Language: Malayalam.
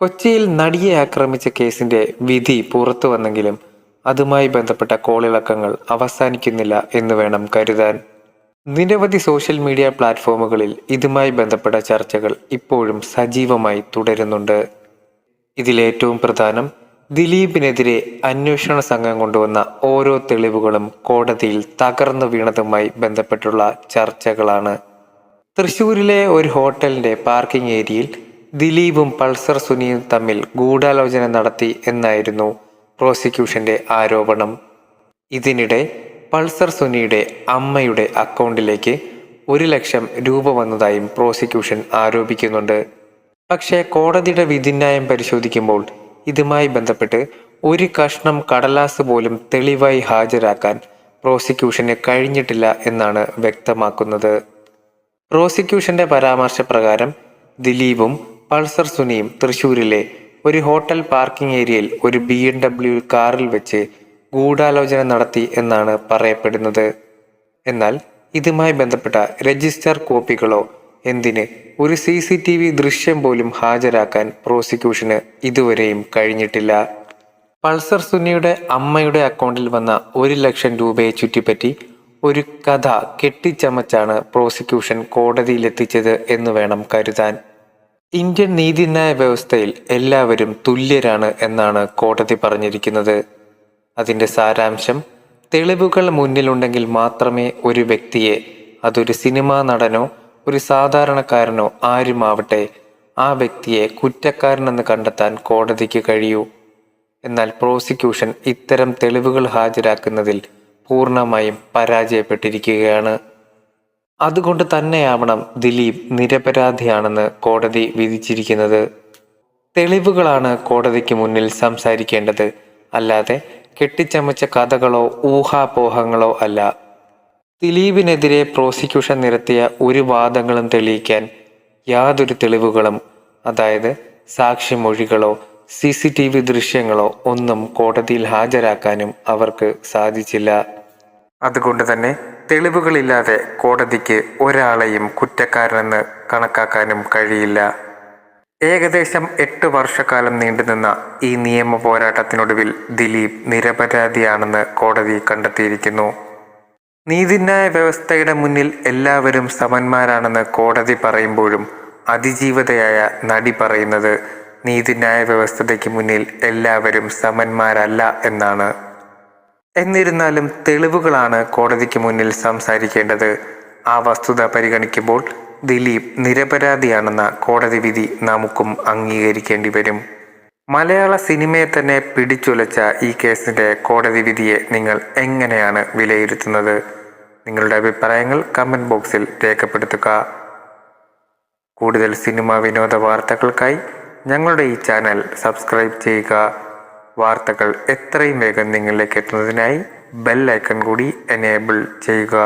കൊച്ചിയിൽ നടിയെ ആക്രമിച്ച കേസിന്റെ വിധി പുറത്തു വന്നെങ്കിലും അതുമായി ബന്ധപ്പെട്ട കോളിളക്കങ്ങൾ അവസാനിക്കുന്നില്ല എന്ന് വേണം കരുതാൻ. നിരവധി സോഷ്യൽ മീഡിയ പ്ലാറ്റ്ഫോമുകളിൽ ഇതുമായി ബന്ധപ്പെട്ട ചർച്ചകൾ ഇപ്പോഴും സജീവമായി തുടരുന്നുണ്ട്. ഇതിലേറ്റവും പ്രധാനം ദിലീപിനെതിരെ അന്വേഷണ സംഘം കൊണ്ടുവന്ന ഓരോ തെളിവുകളും കോടതിയിൽ തകർന്നു വീണതുമായി ബന്ധപ്പെട്ടുള്ള ചർച്ചകളാണ്. തൃശൂരിലെ ഒരു ഹോട്ടലിന്റെ പാർക്കിംഗ് ഏരിയയിൽ ദിലീപും പൾസർ സുനിയും തമ്മിൽ ഗൂഢാലോചന നടത്തി എന്നായിരുന്നു പ്രോസിക്യൂഷന്റെ ആരോപണം. ഇതിനിടെ പൾസർ സുനിയുടെ അമ്മയുടെ അക്കൗണ്ടിലേക്ക് ഒരു ലക്ഷം രൂപ വന്നതായും പ്രോസിക്യൂഷൻ ആരോപിക്കുന്നുണ്ട്. പക്ഷേ കോടതിയുടെ വിധിന്യായം പരിശോധിക്കുമ്പോൾ ഇതുമായി ബന്ധപ്പെട്ട് ഒരു കഷ്ണം കടലാസ് പോലും തെളിവായി ഹാജരാക്കാൻ പ്രോസിക്യൂഷന് കഴിഞ്ഞിട്ടില്ല എന്നാണ് വ്യക്തമാക്കുന്നത്. പ്രോസിക്യൂഷന്റെ പരാമർശപ്രകാരം ദിലീപും പൾസർ സുനിയും തൃശൂരിലെ ഒരു ഹോട്ടൽ പാർക്കിംഗ് ഏരിയയിൽ ഒരു ബി എം ഡബ്ല്യു കാറിൽ വെച്ച് ഗൂഢാലോചന നടത്തി എന്നാണ് പറയപ്പെടുന്നത്. എന്നാൽ ഇതുമായി ബന്ധപ്പെട്ട രജിസ്റ്റർ കോപ്പികളോ എന്തിന് ഒരു സി സി ടി വി ദൃശ്യം പോലും ഹാജരാക്കാൻ പ്രോസിക്യൂഷന് ഇതുവരെയും കഴിഞ്ഞിട്ടില്ല. പൾസർ സുനിയുടെ അമ്മയുടെ അക്കൗണ്ടിൽ വന്ന ഒരു ലക്ഷം രൂപയെ ചുറ്റിപ്പറ്റി ഒരു കഥ കെട്ടിച്ചമച്ചാണ് പ്രോസിക്യൂഷൻ കോടതിയിലെത്തിച്ചത് എന്ന് വേണം കരുതാൻ. ഇന്ത്യൻ നീതിന്യായ വ്യവസ്ഥയിൽ എല്ലാവരും തുല്യരാണ് എന്നാണ് കോടതി പറഞ്ഞിരിക്കുന്നത്. അതിന്റെ സാരാംശം തെളിവുകൾ മുന്നിലുണ്ടെങ്കിൽ മാത്രമേ ഒരു വ്യക്തിയെ അതൊരു സിനിമാ നടനോ ഒരു സാധാരണക്കാരനോ ആരുമാവട്ടെ ആ വ്യക്തിയെ കുറ്റക്കാരനെന്ന് കണ്ടെത്താൻ കോടതിക്ക് കഴിയൂ. എന്നാൽ പ്രോസിക്യൂഷൻ ഇത്തരം തെളിവുകൾ ഹാജരാക്കുന്നതിൽ പൂർണമായും പരാജയപ്പെട്ടിരിക്കുകയാണ്. അതുകൊണ്ട് തന്നെയാവണം ദിലീപ് നിരപരാധിയാണെന്ന് കോടതി വിധിച്ചിരിക്കുന്നത്. തെളിവുകളാണ് കോടതിക്ക് മുന്നിൽ സംസാരിക്കേണ്ടത്. അല്ലാതെ കെട്ടിച്ചമച്ച കഥകളോ ഊഹാപോഹങ്ങളോ അല്ല. ദിലീപിനെതിരെ പ്രോസിക്യൂഷൻ നിരത്തിയ ഒരു വാദങ്ങളും തെളിയിക്കാൻ യാതൊരു തെളിവുകളും അതായത് സാക്ഷിമൊഴികളോ സി സി ടി വി ദൃശ്യങ്ങളോ ഒന്നും കോടതിയിൽ ഹാജരാക്കാനും അവർക്ക് സാധിച്ചില്ല. അതുകൊണ്ട് തന്നെ തെളിവുകളില്ലാതെ കോടതിക്ക് ഒരാളെയും കുറ്റക്കാരനെന്ന് കണക്കാക്കാനും കഴിയില്ല. ഏകദേശം എട്ട് വർഷക്കാലം നീണ്ടുനിന്ന ഈ നിയമ പോരാട്ടത്തിനൊടുവിൽ ദിലീപ് നിരപരാധിയാണെന്ന് കോടതി കണ്ടെത്തിയിരിക്കുന്നു. നീതിന്യായ വ്യവസ്ഥയുടെ മുന്നിൽ എല്ലാവരും സമന്മാരാണെന്ന് കോടതി പറയുമ്പോഴും അതിജീവതയായ നടി പറയുന്നത് നീതിന്യായ വ്യവസ്ഥതയ്ക്ക് മുന്നിൽ എല്ലാവരും സമന്മാരല്ല എന്നാണ്. എന്നിരുന്നാലും തെളിവുകളാണ് കോടതിക്ക് മുന്നിൽ സംസാരിക്കേണ്ടത്. ആ വസ്തുത പരിഗണിക്കുമ്പോൾ ദിലീപ് നിരപരാധിയാണെന്ന കോടതി വിധി നമുക്കും അംഗീകരിക്കേണ്ടി വരും. മലയാള സിനിമയെ തന്നെ പിടിച്ചുലച്ച ഈ കേസിന്റെ കോടതി വിധിയെ നിങ്ങൾ എങ്ങനെയാണ് വിലയിരുത്തുന്നത്? നിങ്ങളുടെ അഭിപ്രായങ്ങൾ കമന്റ് ബോക്സിൽ രേഖപ്പെടുത്തുക. കൂടുതൽ സിനിമ വിനോദ വാർത്തകൾക്കായി ഞങ്ങളുടെ ഈ ചാനൽ സബ്സ്ക്രൈബ് ചെയ്യുക. വാർത്തകൾ എത്രയും വേഗം നിങ്ങളിലേക്ക് എത്തുന്നതിനായി ബെൽ ഐക്കൺ കൂടി എനേബിൾ ചെയ്യുക.